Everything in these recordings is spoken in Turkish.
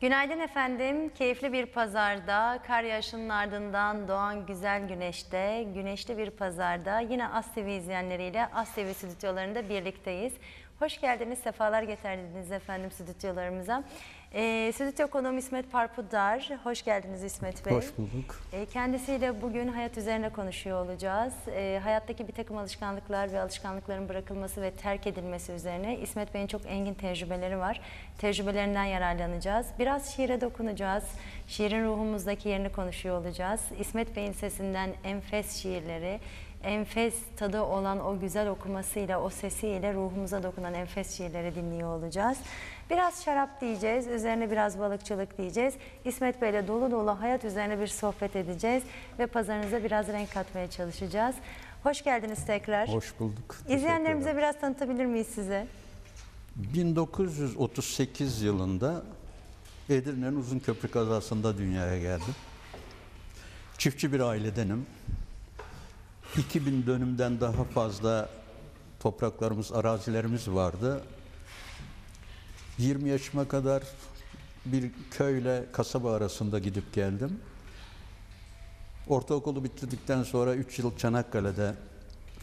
Günaydın efendim. Keyifli bir pazarda, kar yağışının ardından doğan güzel güneşte, güneşli bir pazarda yine As TV izleyenleriyle As TV stüdyolarında birlikteyiz. Hoş geldiniz, sefalar getirdiniz efendim stüdyolarımıza. Ee, stüdyo konuğum İsmet Parpudar. Hoş geldiniz İsmet Bey. Hoş bulduk. E, Kendisiyle bugün hayat üzerine konuşuyor olacağız. E, hayattaki bir takım alışkanlıklar ve alışkanlıkların bırakılması ve terk edilmesi üzerine İsmet Bey'in çok engin tecrübeleri var. Tecrübelerinden yararlanacağız. Biraz şiire dokunacağız. Şiirin ruhumuzdaki yerini konuşuyor olacağız. İsmet Bey'in sesinden enfes şiirleri, enfes tadı olan o güzel okumasıyla, o sesiyle ruhumuza dokunan enfes şiirleri dinliyor olacağız. Biraz şarap diyeceğiz, üzerine biraz balıkçılık diyeceğiz. İsmet Bey'le dolu dolu hayat üzerine bir sohbet edeceğiz ve pazarınıza biraz renk katmaya çalışacağız. Hoş geldiniz tekrar. Hoş bulduk. İzleyenlerimize biraz tanıtabilir miyiz size? 1938 yılında Edirne'nin Uzunköprü kazasında dünyaya geldim. Çiftçi bir ailedenim. 2000 dönümden daha fazla topraklarımız, arazilerimiz vardı. 20 yaşıma kadar bir köyle kasaba arasında gidip geldim. Ortaokulu bitirdikten sonra 3 yıl Çanakkale'de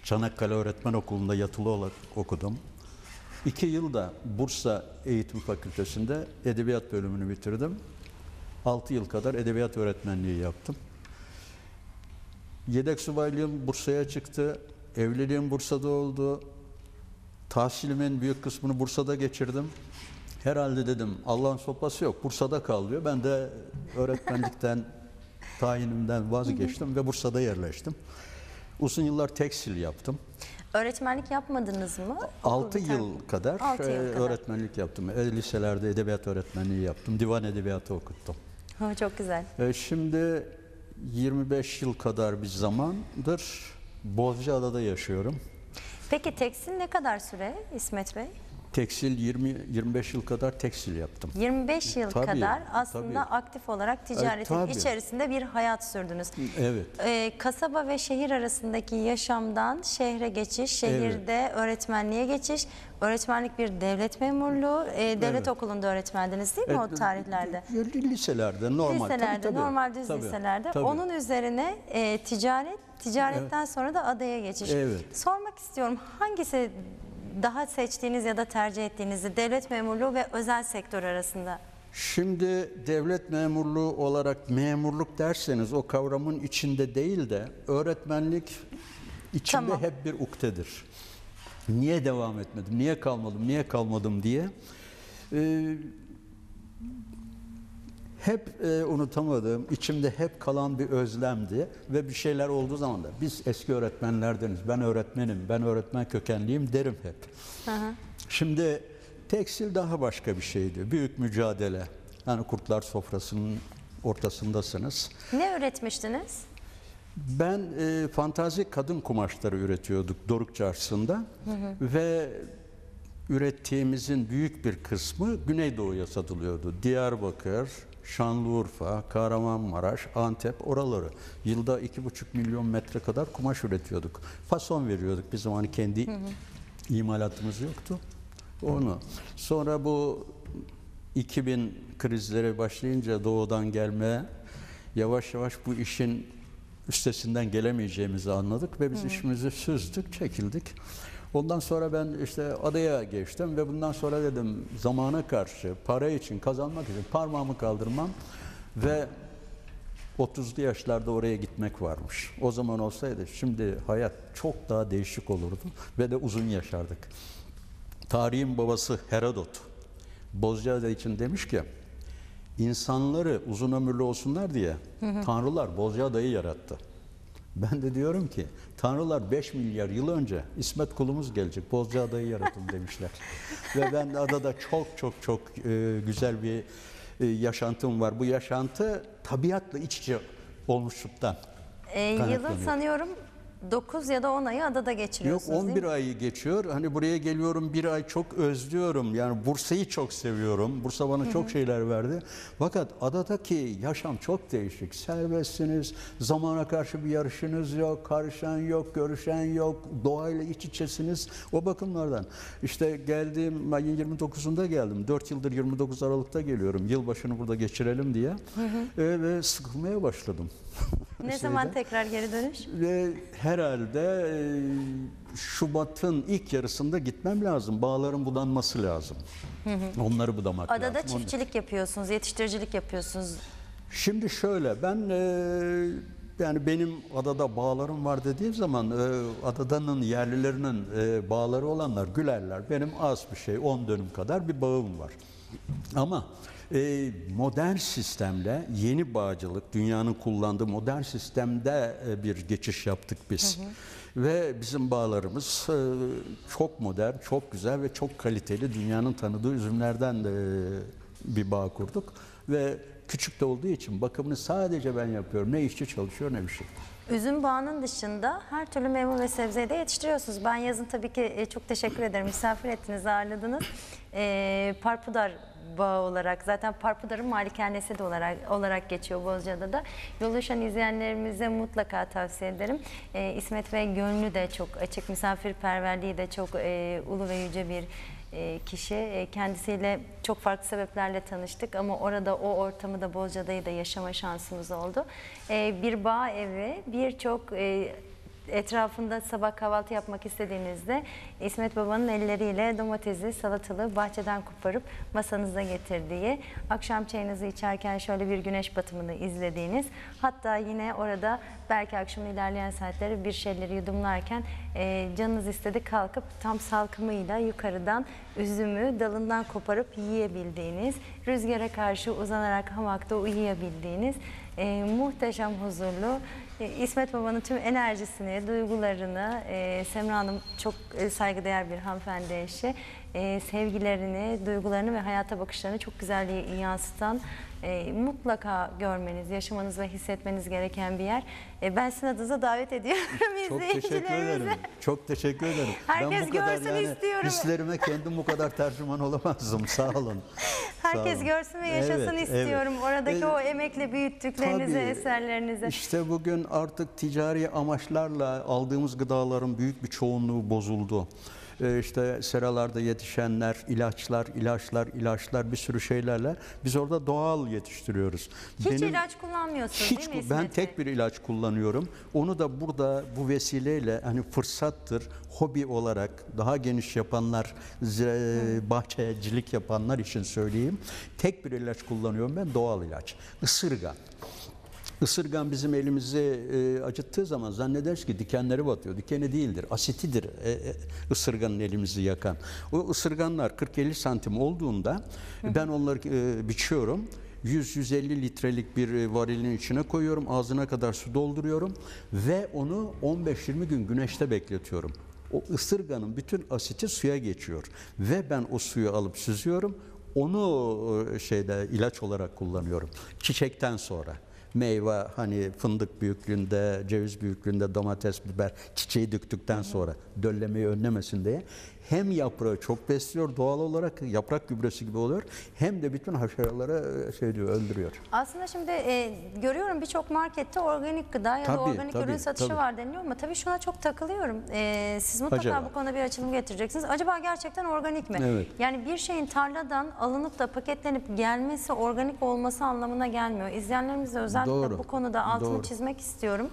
Çanakkale Öğretmen Okulu'nda yatılı olarak okudum. 2 yıl da Bursa Eğitim Fakültesi'nde edebiyat bölümünü bitirdim. 6 yıl kadar edebiyat öğretmenliği yaptım. Yedek subaylığım Bursa'ya çıktı. Evliliğim Bursa'da oldu. Tahsilimin büyük kısmını Bursa'da geçirdim. Herhalde dedim Allah'ın sopası yok Bursa'da kal diyor. Ben de öğretmenlikten, tayinimden vazgeçtim ve Bursa'da yerleştim. Uzun yıllar tekstil yaptım. Öğretmenlik yapmadınız mı? 6 Okul biter- yıl kadar, yıl e, kadar. öğretmenlik yaptım. E, liselerde edebiyat öğretmenliği yaptım. Divan edebiyatı okuttum. Ha, Çok güzel. E, şimdi 25 yıl kadar bir zamandır Bozcaada'da yaşıyorum. Peki tekstil ne kadar süre İsmet Bey? Tekstil 20 25 yıl kadar tekstil yaptım. 25 yıl Tabii, kadar aslında tabii. aktif olarak ticaretin tabii. içerisinde bir hayat sürdünüz. Evet. Ee, kasaba ve şehir arasındaki yaşamdan şehre geçiş, şehirde öğretmenliğe geçiş, öğretmenlik bir devlet memurluğu, e, devlet Evet. okulunda öğretmendiniz değil mi o E, tarihlerde? e, Liselerde normal. tabii, liselerde, tabii. normal düz Tabii, liselerde. tabii. Onun üzerine e, ticaret, ticaretten sonra da adaya geçiş. Evet. Sormak istiyorum hangisi daha seçtiğiniz ya da tercih ettiğinizi devlet memurluğu ve özel sektör arasında? Şimdi devlet memurluğu olarak memurluk derseniz o kavramın içinde değil de öğretmenlik içinde Tamam. hep bir uktedir. Niye devam etmedim, niye kalmadım, niye kalmadım diye. Ee, hep e, unutamadığım, içimde hep kalan bir özlemdi ve bir şeyler olduğu zaman da biz eski öğretmenlerdeniz, ben öğretmenim, ben öğretmen kökenliyim derim hep. Şimdi tekstil daha başka bir şeydi. Büyük mücadele. Yani kurtlar sofrasının ortasındasınız. Ne öğretmiştiniz? Ben e, fantazi kadın kumaşları üretiyorduk Doruk Çarşısı'nda ve ürettiğimizin büyük bir kısmı Güneydoğu'ya satılıyordu. Diyarbakır, Şanlıurfa, Kahramanmaraş, Antep oraları. Yılda iki buçuk milyon metre kadar kumaş üretiyorduk. Fason veriyorduk. Bizim hani kendi imalatımız yoktu. Onu. Sonra bu 2000 krizleri başlayınca doğudan gelmeye yavaş yavaş bu işin üstesinden gelemeyeceğimizi anladık ve biz işimizi süzdük, çekildik. Ondan sonra ben işte adaya geçtim ve bundan sonra dedim zamana karşı, para için, kazanmak için parmağımı kaldırmam ve 30'lu yaşlarda oraya gitmek varmış. O zaman olsaydı şimdi hayat çok daha değişik olurdu ve de uzun yaşardık. Tarihin babası Herodot Bozcaada için demiş ki insanları uzun ömürlü olsunlar diye tanrılar Bozcaada'yı yarattı. Ben de diyorum ki tanrılar 5 milyar yıl önce İsmet kulumuz gelecek Bozcaada'yı yaratın demişler. Ve ben adada çok çok çok e, güzel bir e, yaşantım var. Bu yaşantı tabiatla iç içe olmuşluktan. Ee, yılın sanıyorum 9 ya da 10 ayı adada Yok geçiriyorsunuz 11 değil mi? ayı geçiyor. Hani buraya geliyorum bir ay çok özlüyorum. Yani Bursa'yı çok seviyorum. Bursa bana çok şeyler verdi. Fakat adadaki yaşam çok değişik. Serbestsiniz. Zamana karşı bir yarışınız yok. Karışan yok, görüşen yok. Doğayla iç içesiniz. O bakımlardan. İşte geldiğim ayın 29'unda geldim. 4 yıldır 29 Aralık'ta geliyorum. Yılbaşını burada geçirelim diye. Ee, ve sıkılmaya başladım. Ne zaman Şeyde. tekrar geri dönüş? Ve herhalde e, Şubat'ın ilk yarısında gitmem lazım. Bağların budanması lazım. Onları budamak Adada lazım. Onun- çiftçilik yapıyorsunuz, yetiştiricilik yapıyorsunuz. Şimdi şöyle ben e, yani benim adada bağlarım var dediğim zaman e, adadanın yerlilerinin e, bağları olanlar gülerler. Benim az bir şey 10 dönüm kadar bir bağım var. Ama e, modern sistemle yeni bağcılık dünyanın kullandığı modern sistemde e, bir geçiş yaptık biz. Ve bizim bağlarımız e, çok modern, çok güzel ve çok kaliteli dünyanın tanıdığı üzümlerden de e, bir bağ kurduk ve küçük de olduğu için bakımını sadece ben yapıyorum. Ne işçi çalışıyor ne bir şey. Üzüm bağının dışında her türlü meyve ve sebzeyi de yetiştiriyorsunuz. Ben yazın tabii ki e, çok teşekkür ederim. Misafir ettiniz, ağırladınız. E, Parpudar bağı olarak zaten Parpudar'ın malikanesi de olarak olarak geçiyor Bozcaada'da. Yoluşan izleyenlerimize mutlaka tavsiye ederim. E, İsmet Bey gönlü de çok açık, misafirperverliği de çok e, ulu ve yüce bir e, kişi. E, Kendisiyle çok farklı sebeplerle tanıştık ama orada o ortamı da Bozcaada'yı da yaşama şansımız oldu. E, Bir bağ evi, birçok etrafında sabah kahvaltı yapmak istediğinizde İsmet Baba'nın elleriyle domatesi, salatalığı bahçeden koparıp masanıza getirdiği, akşam çayınızı içerken şöyle bir güneş batımını izlediğiniz, hatta yine orada belki akşamın ilerleyen saatleri bir şeyleri yudumlarken e, canınız istedi kalkıp tam salkımıyla yukarıdan üzümü dalından koparıp yiyebildiğiniz, rüzgara karşı uzanarak hamakta uyuyabildiğiniz e, muhteşem huzurlu İsmet Baba'nın tüm enerjisini, duygularını, e, Semra Hanım çok e, saygıdeğer bir hanımefendi eşi, e, sevgilerini, duygularını ve hayata bakışlarını çok güzel yansıtan e, mutlaka görmeniz, yaşamanız ve hissetmeniz gereken bir yer. E, ben sizin adınıza davet ediyorum Çok teşekkür ederim. Çok teşekkür ederim. Herkes ben bu kadar görsün yani istiyorum. hislerime kendim bu kadar tercüman olamazdım. Sağ olun. Herkes görsün ve yaşasın Evet, evet. istiyorum. Oradaki Ee, o emekle büyüttüklerinizi, Tabii. eserlerinizi. İşte bugün artık ticari amaçlarla aldığımız gıdaların büyük bir çoğunluğu bozuldu. Ee, işte seralarda yetişenler, ilaçlar, ilaçlar, ilaçlar bir sürü şeylerle biz orada doğal yetiştiriyoruz. Hiç ilaç kullanmıyorsunuz hiç değil mi İsmet ben tek bir ilaç kullanıyorum. Onu da burada bu vesileyle hani fırsattır, hobi olarak daha geniş yapanlar, bahçecilik yapanlar için söyleyeyim. Tek bir ilaç kullanıyorum ben doğal ilaç. Isırgan. Isırgan bizim elimizi e, acıttığı zaman zannederiz ki dikenleri batıyor. Dikeni değildir, asitidir e, e, ısırganın elimizi yakan. O ısırganlar 40-50 santim olduğunda ben onları e, biçiyorum. 100-150 litrelik bir e, varilin içine koyuyorum. Ağzına kadar su dolduruyorum ve onu 15-20 gün güneşte bekletiyorum. O ısırganın bütün asiti suya geçiyor ve ben o suyu alıp süzüyorum. Onu e, şeyde ilaç olarak kullanıyorum. Çiçekten sonra meyve hani fındık büyüklüğünde, ceviz büyüklüğünde domates, biber çiçeği döktükten sonra döllemeyi önlemesin diye hem yaprağı çok besliyor doğal olarak yaprak gübresi gibi oluyor hem de bütün haşeraları e, şey diyor öldürüyor. Aslında şimdi e, görüyorum birçok markette organik gıda ya Tabii, da organik tabii, ürün satışı tabii. var deniliyor ama tabii şuna çok takılıyorum. E, siz mutlaka Acaba? bu konuda bir açılım getireceksiniz. Acaba gerçekten organik mi? Evet. Yani bir şeyin tarladan alınıp da paketlenip gelmesi organik olması anlamına gelmiyor. İzleyenlerimize özellikle Doğru, bu konuda altını doğru. çizmek istiyorum.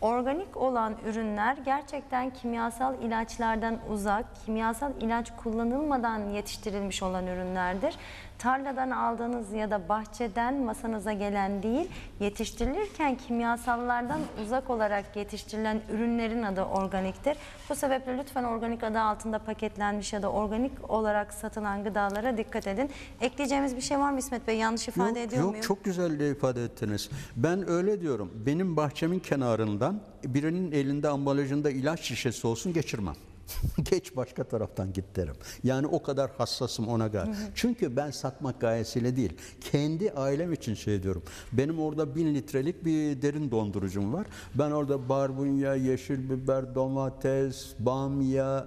Organik olan ürünler gerçekten kimyasal ilaçlardan uzak, kimyasal ilaç kullanılmadan yetiştirilmiş olan ürünlerdir. Tarladan aldığınız ya da bahçeden masanıza gelen değil, yetiştirilirken kimyasallardan uzak olarak yetiştirilen ürünlerin adı organiktir. Bu sebeple lütfen organik adı altında paketlenmiş ya da organik olarak satılan gıdalara dikkat edin. Ekleyeceğimiz bir şey var mı İsmet Bey? Yanlış ifade yok, ediyor yok, muyum? çok güzel ifade ettiniz. Ben öyle diyorum. Benim bahçemin kenarından birinin elinde ambalajında ilaç şişesi olsun geçirmem. Geç başka taraftan git derim. Yani o kadar hassasım ona gayet. Çünkü ben satmak gayesiyle değil. Kendi ailem için şey diyorum. Benim orada bin litrelik bir derin dondurucum var. Ben orada barbunya, yeşil biber, domates, bamya,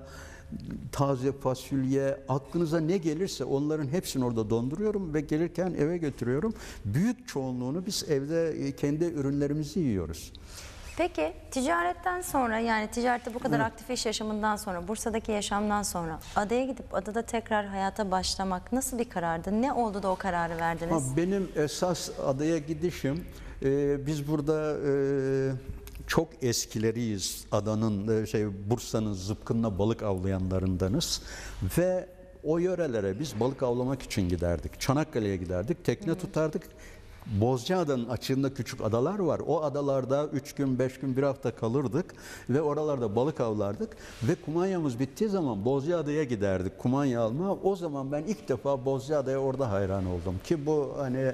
taze fasulye, aklınıza ne gelirse onların hepsini orada donduruyorum ve gelirken eve götürüyorum. Büyük çoğunluğunu biz evde e, kendi ürünlerimizi yiyoruz. Peki ticaretten sonra yani ticarette bu kadar aktif iş yaşamından sonra Bursa'daki yaşamdan sonra adaya gidip adada tekrar hayata başlamak nasıl bir karardı? Ne oldu da o kararı verdiniz? Ha, benim esas adaya gidişim, e, biz burada e, çok eskileriyiz adanın, e, şey Bursa'nın zıpkınla balık avlayanlarındanız ve o yörelere biz balık avlamak için giderdik. Çanakkale'ye giderdik, tekne tutardık. Bozcaada'nın açığında küçük adalar var. O adalarda 3 gün, 5 gün, bir hafta kalırdık ve oralarda balık avlardık. Ve kumanyamız bittiği zaman Bozcaada'ya giderdik kumanya alma. O zaman ben ilk defa Bozcaada'ya orada hayran oldum. Ki bu hani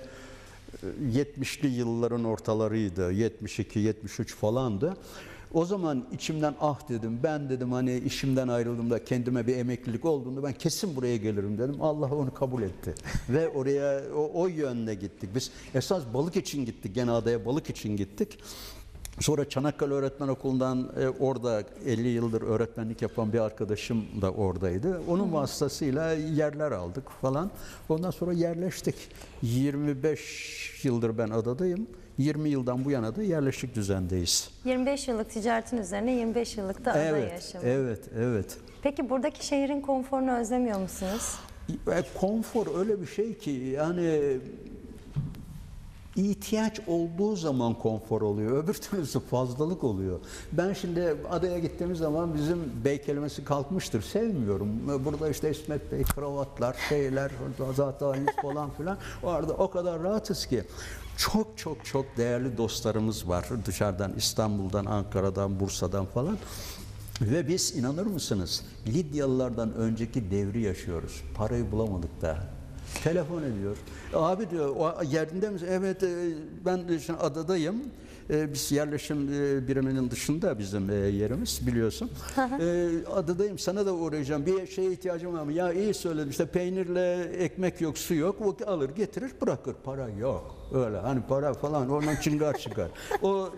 70'li yılların ortalarıydı. 72, 73 falandı. O zaman içimden ah dedim. Ben dedim hani işimden ayrıldığımda kendime bir emeklilik olduğunda ben kesin buraya gelirim dedim. Allah onu kabul etti. Ve oraya o, o yönde gittik. Biz esas balık için gittik. Gene adaya balık için gittik. Sonra Çanakkale Öğretmen Okulu'ndan e, orada 50 yıldır öğretmenlik yapan bir arkadaşım da oradaydı. Onun vasıtasıyla yerler aldık falan. Ondan sonra yerleştik. 25 yıldır ben adadayım. 20 yıldan bu yana da yerleşik düzendeyiz. 25 yıllık ticaretin üzerine 25 yıllık da ada Evet, yaşamı. evet, evet. Peki buradaki şehrin konforunu özlemiyor musunuz? E, konfor öyle bir şey ki yani ihtiyaç olduğu zaman konfor oluyor. Öbür türlüsü fazlalık oluyor. Ben şimdi adaya gittiğimiz zaman bizim bey kelimesi kalkmıştır. Sevmiyorum. Burada işte İsmet Bey, kravatlar, şeyler, zaten falan filan. Orada o kadar rahatız ki. Çok çok çok değerli dostlarımız var dışarıdan İstanbul'dan, Ankara'dan, Bursa'dan falan. Ve biz inanır mısınız Lidyalılardan önceki devri yaşıyoruz. Parayı bulamadık daha. Telefon ediyor. Abi diyor o yerinde misin? Evet e, ben şimdi adadayım. E, Biz yerleşim e, biriminin dışında bizim e, yerimiz biliyorsun. E, Adadayım sana da uğrayacağım. Bir şeye ihtiyacım var mı? Ya iyi söyledim işte peynirle ekmek yok su yok. O alır getirir bırakır. Para yok. Öyle hani para falan oradan çıngar çıkar. O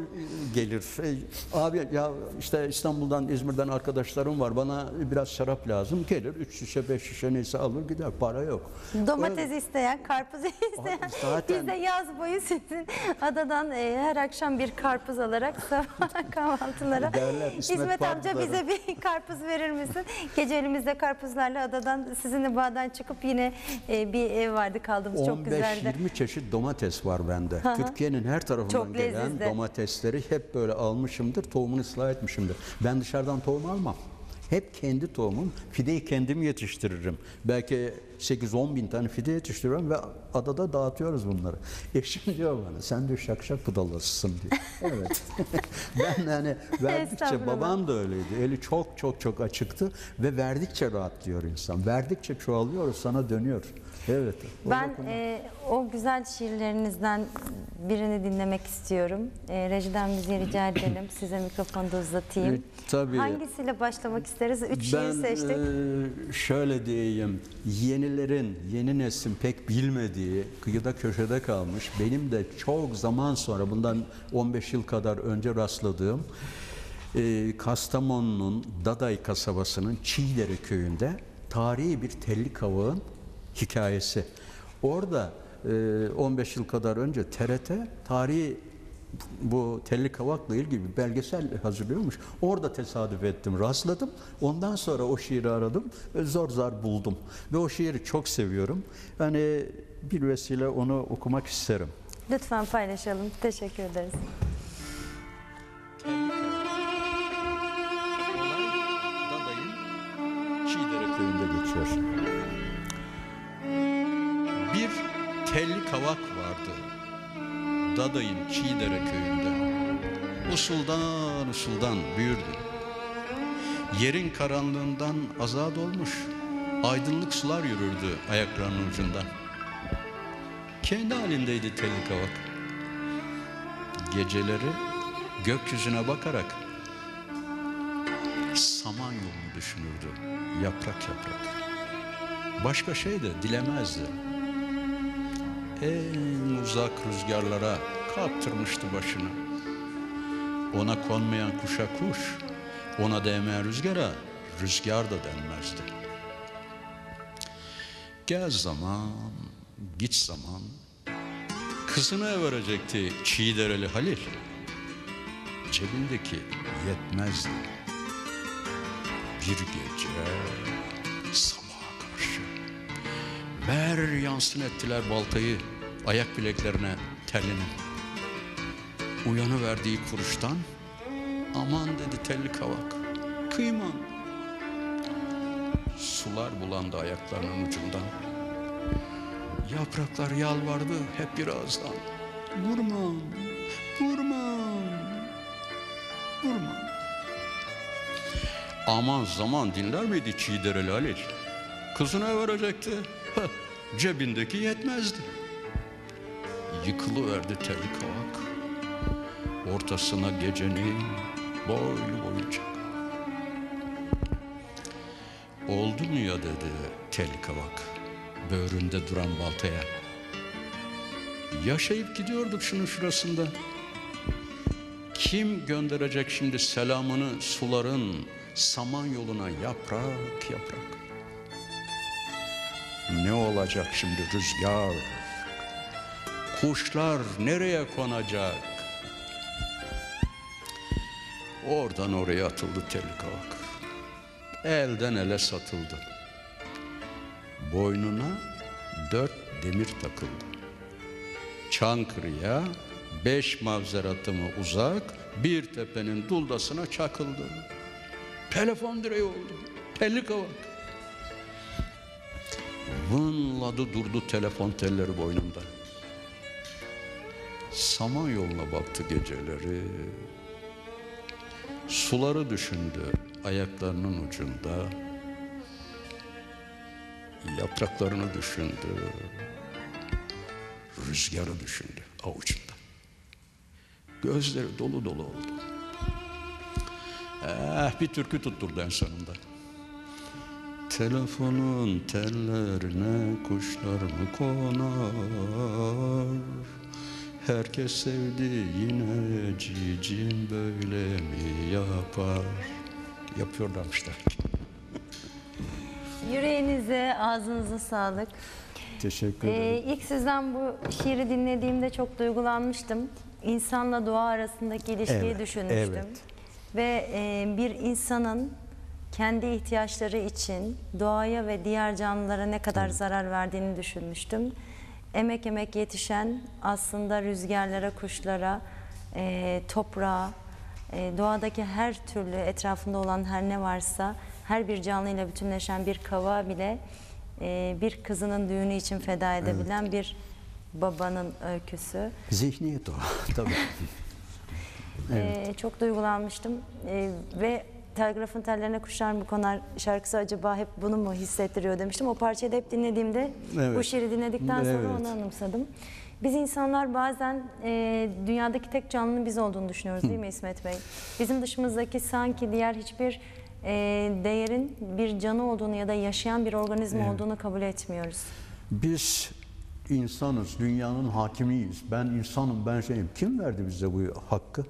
gelir. E, Abi ya işte İstanbul'dan İzmir'den arkadaşlarım var. Bana biraz şarap lazım. Gelir 3 şişe 5 şişe neyse alır gider. Para yok. Domates isteyen, karpuz isteyen. zaten- Biz de yaz boyu sizin adadan e, her akşam bir karpuz alarak sabah kahvaltılara. Derler, İsmet amca Bardırları. bize bir karpuz verir misin? Gece elimizde karpuzlarla adadan sizinle bağdan çıkıp yine e, bir ev vardı kaldığımız çok güzeldi. 15-20 çeşit domates var bende. Türkiye'nin her tarafından Çok gelen lezzetli. domatesleri hep böyle almışımdır. Tohumunu ıslah etmişimdir. Ben dışarıdan tohum almam. Hep kendi tohumum. Fideyi kendim yetiştiririm. Belki 8-10 bin tane fide yetiştiriyorum ve adada dağıtıyoruz bunları. Eşim diyor bana sen diyor şak şak budalasısın diyor. Evet. ben hani verdikçe babam da öyleydi. Eli çok çok çok açıktı ve verdikçe rahatlıyor insan. Verdikçe çoğalıyor sana dönüyor. Evet. Ben bakımdan- e, o güzel şiirlerinizden birini dinlemek istiyorum. E, rejiden bize rica edelim. Size mikrofonu da uzatayım. E, tabii. Hangisiyle başlamak isteriz? Üç Ben şiir seçtik. e, şöyle diyeyim, yenilerin, yeni neslin pek bilmediği, kıyıda köşede kalmış, benim de çok zaman sonra, bundan 15 yıl kadar önce rastladığım, e, Kastamonu'nun Daday kasabasının Çiğdere köyünde tarihi bir telli kavağın hikayesi. Orada e, 15 yıl kadar önce TRT tarihi bu telli kavakla ilgili bir belgesel hazırlıyormuş. Orada tesadüf ettim, rastladım. Ondan sonra o şiiri aradım ve zor zar buldum. Ve o şiiri çok seviyorum. Yani bir vesile onu okumak isterim. Lütfen paylaşalım. Teşekkür ederiz. Telli kavak vardı. Daday'ın Çiğdere köyünde. Usuldan usuldan büyürdü. Yerin karanlığından azad olmuş. Aydınlık sular yürürdü ayaklarının ucundan. Kendi halindeydi telli kavak. Geceleri gökyüzüne bakarak saman yolunu düşünürdü. Yaprak yaprak. Başka şey de dilemezdi. En uzak rüzgarlara kaptırmıştı başını. Ona konmayan kuşa kuş, ona değmeyen rüzgara rüzgar da denmezdi. Gel zaman, git zaman, kızına verecekti Çiğdereli Halil. Cebindeki yetmezdi. Bir gece ver yansın ettiler baltayı ayak bileklerine teline. Uyanı verdiği kuruştan aman dedi telli kavak kıyma. Sular bulandı ayaklarının ucundan. Yapraklar yalvardı hep bir ağızdan. Vurma, vurma, vurma. Aman zaman dinler miydi Çiğdereli Halil? Kızına verecekti. Cebindeki yetmezdi. Yıkılıverdi telli kavak. Ortasına gecenin boylu boyunca. Oldu mu ya dedi telli kavak. Böğründe duran baltaya. Yaşayıp gidiyorduk şunun şurasında. Kim gönderecek şimdi selamını suların saman yoluna yaprak yaprak? Olacak şimdi rüzgar? Kuşlar nereye konacak? Oradan oraya atıldı telli kavak. Elden ele satıldı. Boynuna dört demir takıldı. Çankırı'ya beş mavzeratımı uzak bir tepenin duldasına çakıldı. Telefon direği oldu. Telli kavak. Vınladı durdu telefon telleri boynumda. Saman yoluna baktı geceleri. Suları düşündü ayaklarının ucunda. Yapraklarını düşündü. Rüzgarı düşündü avucunda. Gözleri dolu dolu oldu. Eh bir türkü tutturdu en sonunda. Telefonun tellerine kuşlar mı konar? Herkes sevdiğine cicim böyle mi yapar? Yapıyorlarmışlar. Yüreğinize, ağzınıza sağlık. Teşekkür Ee, ilk sizden bu şiiri dinlediğimde çok duygulanmıştım. İnsanla doğa arasındaki ilişkiyi Evet, düşünmüştüm. evet. Ve e, bir insanın kendi ihtiyaçları için doğaya ve diğer canlılara ne kadar zarar verdiğini düşünmüştüm. Emek emek yetişen aslında rüzgarlara, kuşlara, e, toprağa, e, doğadaki her türlü etrafında olan her ne varsa her bir canlıyla bütünleşen bir kava bile e, bir kızının düğünü için feda edebilen bir babanın öyküsü. Zihniyet o tabii. Ee, çok duygulanmıştım Ee, ve Telgrafın tellerine kuşlar mı konar şarkısı acaba hep bunu mu hissettiriyor demiştim. O parçayı da hep dinlediğimde Evet. bu şiiri dinledikten sonra Evet. onu anımsadım. Biz insanlar bazen e, dünyadaki tek canlının biz olduğunu düşünüyoruz değil mi İsmet Bey? Bizim dışımızdaki sanki diğer hiçbir e, değerin bir canı olduğunu ya da yaşayan bir organizma olduğunu kabul etmiyoruz. Biz insanız, dünyanın hakimiyiz. Ben insanım, ben şeyim. Kim verdi bize bu hakkı?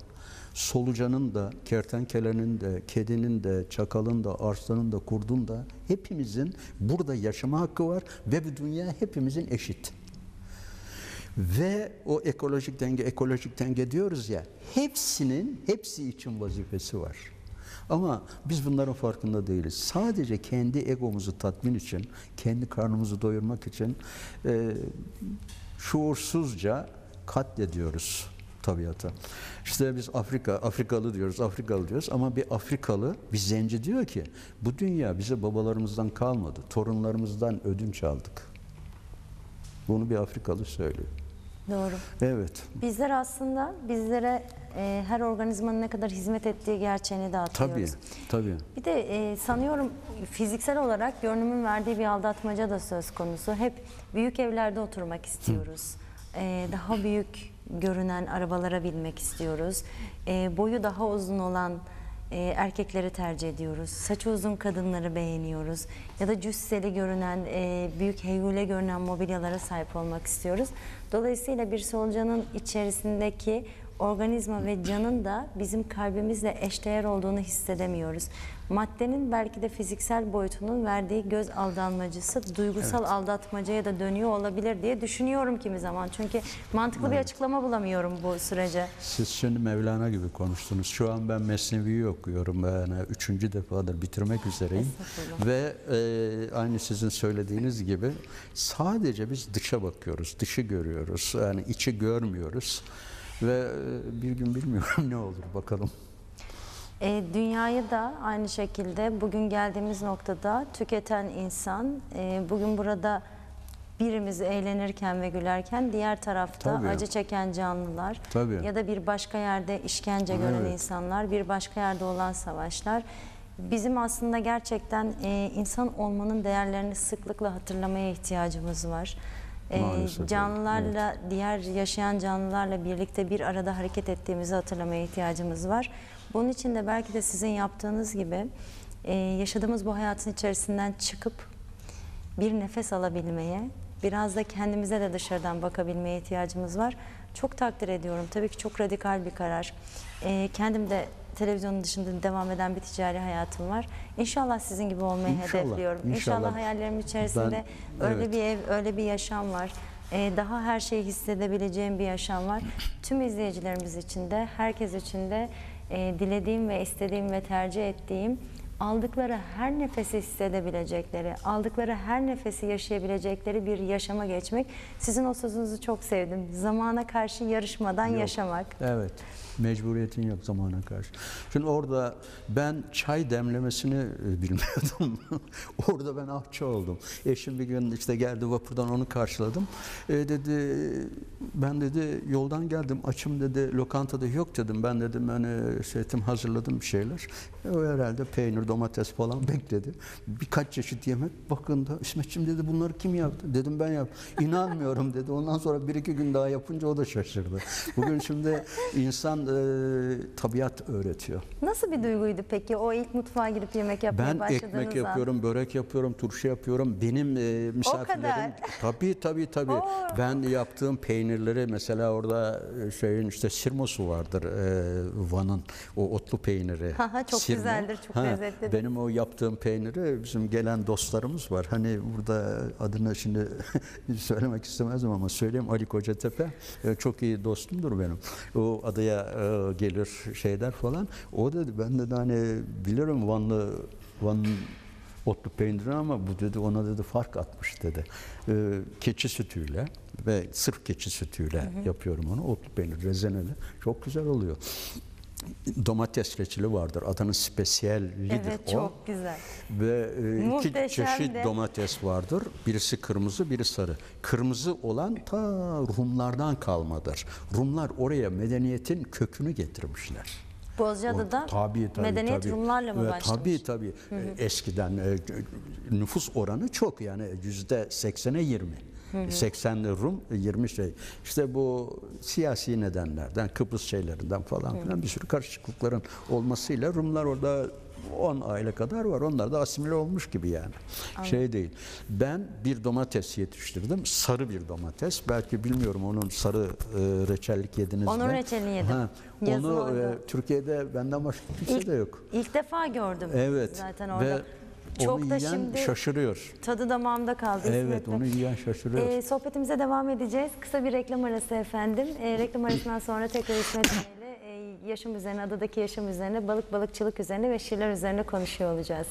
Solucanın da, kertenkelenin de, kedinin de, çakalın da, arslanın da, kurdun da hepimizin burada yaşama hakkı var ve bu dünya hepimizin eşit. Ve o ekolojik denge, ekolojik denge diyoruz ya, hepsinin, hepsi için vazifesi var. Ama biz bunların farkında değiliz. Sadece kendi egomuzu tatmin için, kendi karnımızı doyurmak için e, şuursuzca katlediyoruz tabiata. İşte biz Afrika, Afrikalı diyoruz, Afrikalı diyoruz ama bir Afrikalı, bir zenci diyor ki bu dünya bize babalarımızdan kalmadı, torunlarımızdan ödünç aldık. Bunu bir Afrikalı söylüyor. Doğru. Evet. Bizler aslında bizlere e, her organizmanın ne kadar hizmet ettiği gerçeğini de Tabii, atıyoruz. tabii. Bir de e, sanıyorum fiziksel olarak görünümün verdiği bir aldatmaca da söz konusu. Hep büyük evlerde oturmak istiyoruz. E, daha büyük görünen arabalara binmek istiyoruz. E, boyu daha uzun olan e, erkekleri tercih ediyoruz. Saçı uzun kadınları beğeniyoruz. Ya da cüsseli görünen, e, büyük heyule görünen mobilyalara sahip olmak istiyoruz. Dolayısıyla bir solucanın içerisindeki organizma ve canın da bizim kalbimizle eşdeğer olduğunu hissedemiyoruz. Maddenin belki de fiziksel boyutunun verdiği göz aldanmacısı duygusal aldatmacaya da dönüyor olabilir diye düşünüyorum kimi zaman. Çünkü mantıklı bir açıklama bulamıyorum bu sürece. Siz şimdi Mevlana gibi konuştunuz. Şu an ben Mesnevi'yi okuyorum. Yani üçüncü defadır bitirmek üzereyim. Ve e, aynı sizin söylediğiniz gibi sadece biz dışa bakıyoruz, dışı görüyoruz. Yani içi görmüyoruz. Ve e, bir gün bilmiyorum ne olur bakalım. E, dünyayı da aynı şekilde bugün geldiğimiz noktada tüketen insan, e, bugün burada birimiz eğlenirken ve gülerken diğer tarafta Tabii. acı çeken canlılar Tabii. ya da bir başka yerde işkence gören Evet. insanlar, bir başka yerde olan savaşlar. Bizim aslında gerçekten e, insan olmanın değerlerini sıklıkla hatırlamaya ihtiyacımız var. E, Maalesef, canlılarla, diğer yaşayan canlılarla birlikte bir arada hareket ettiğimizi hatırlamaya ihtiyacımız var. Bunun için de belki de sizin yaptığınız gibi e, yaşadığımız bu hayatın içerisinden çıkıp bir nefes alabilmeye, biraz da kendimize de dışarıdan bakabilmeye ihtiyacımız var. Çok takdir ediyorum. Tabii ki çok radikal bir karar. Ee, kendim de televizyonun dışında devam eden bir ticari hayatım var. İnşallah sizin gibi olmayı İnşallah, hedefliyorum. İnşallah, inşallah. hayallerimin içerisinde Ben- öyle evet. bir ev, öyle bir yaşam var. Ee, daha her şeyi hissedebileceğim bir yaşam var. Tüm izleyicilerimiz için de, herkes için de e, dilediğim ve istediğim ve tercih ettiğim aldıkları her nefesi hissedebilecekleri, aldıkları her nefesi yaşayabilecekleri bir yaşama geçmek. Sizin o sözünüzü çok sevdim. Zamana karşı yarışmadan Yok. yaşamak. Evet. Mecburiyetin yok zamana karşı. Şimdi orada ben çay demlemesini e, bilmiyordum. orada ben ahçı oldum. Eşim bir gün işte geldi vapurdan onu karşıladım. E, dedi ben dedi yoldan geldim açım dedi lokantada yok dedim. Ben dedim hani şey ettim, hazırladım bir şeyler. E, o herhalde peynir domates falan bekledi. Birkaç çeşit yemek bakın da İsmetciğim dedi bunları kim yaptı? Dedim ben yaptım. İnanmıyorum dedi. Ondan sonra bir iki gün daha yapınca o da şaşırdı. Bugün şimdi insan e, tabiat öğretiyor. Nasıl bir duyguydu peki o ilk mutfağa girip yemek yapmaya Ben başladığınız ekmek yapıyorum, börek yapıyorum, turşu yapıyorum. Benim e, misafirlerim kadar. tabii tabii tabii. Oo. Ben yaptığım peynirleri mesela orada e, şeyin işte sirmosu vardır e, Van'ın o otlu peyniri. Çok Sirmo. güzeldir, çok lezzetlidir. Benim o yaptığım peyniri bizim gelen dostlarımız var. Hani burada adını şimdi söylemek istemezdim ama söyleyeyim Ali Kocatepe e, çok iyi dostumdur benim. O adaya e, gelir şeyler falan. O dedi ben dedi hani bilirim Vanlı Van'ın otlu peynirini ama bu dedi ona dedi fark atmış dedi. E, keçi sütüyle ve sırf keçi sütüyle yapıyorum onu. Otlu peynir rezeneli. Çok güzel oluyor. Domates reçeli vardır. Adının spesiyellidir Evet o. çok güzel. Ve e, iki Muhteşem çeşit de. domates vardır. Birisi kırmızı, biri sarı. Kırmızı olan ta Rumlardan kalmadır. Rumlar oraya medeniyetin kökünü getirmişler. Bozcaada'da tabii, tabii, medeniyet tabii. Rumlarla mı Evet, başlamış? Tabii tabii. Eskiden e, nüfus oranı çok yani yüzde seksene yirmi. 80'li Rum, 20 şey. İşte bu siyasi nedenlerden, Kıbrıs şeylerinden falan filan bir sürü karışıklıkların olmasıyla Rumlar orada 10 aile kadar var. Onlar da asimile olmuş gibi yani. Şey değil. Ben bir domates yetiştirdim. Sarı bir domates. Belki bilmiyorum onun sarı e, reçellik yediniz Onun mi? reçelini yedim. Yazın onu orada. e, Türkiye'de benden başka kimse de yok. İlk defa gördüm Evet. zaten orada. Ve Çok onu da yiyen şimdi şaşırıyor. tadı damağımda kaldı. Evet, onu yiyen şaşırıyor. Ee, sohbetimize devam edeceğiz. Kısa bir reklam arası efendim. Ee, reklam arasından sonra tekrar İsmet Bey ile e, yaşam üzerine, adadaki yaşam üzerine, balık balıkçılık üzerine ve şiirler üzerine konuşuyor olacağız.